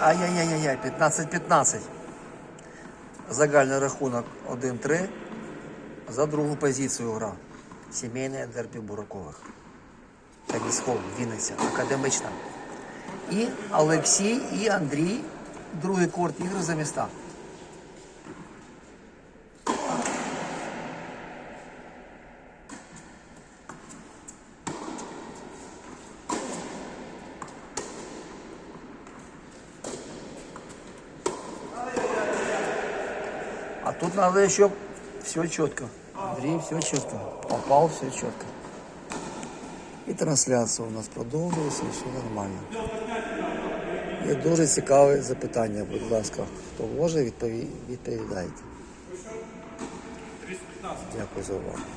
Ай-яй-яй-яй, 15-15. Загальний рахунок 1-3. За другу позицію гра. Сімейне дербі Буракових. Тенісхол, Вінниця, академична. І Олексій, і Андрій. Другий корт ігри за міста. А тут надо еще все четко. Андрей, все четко. Попал, все четко. І трансляція у нас продовжується, і все нормально. Є дуже цікаве запитання, будь ласка. Хто може, відповідайте. Дякую за увагу.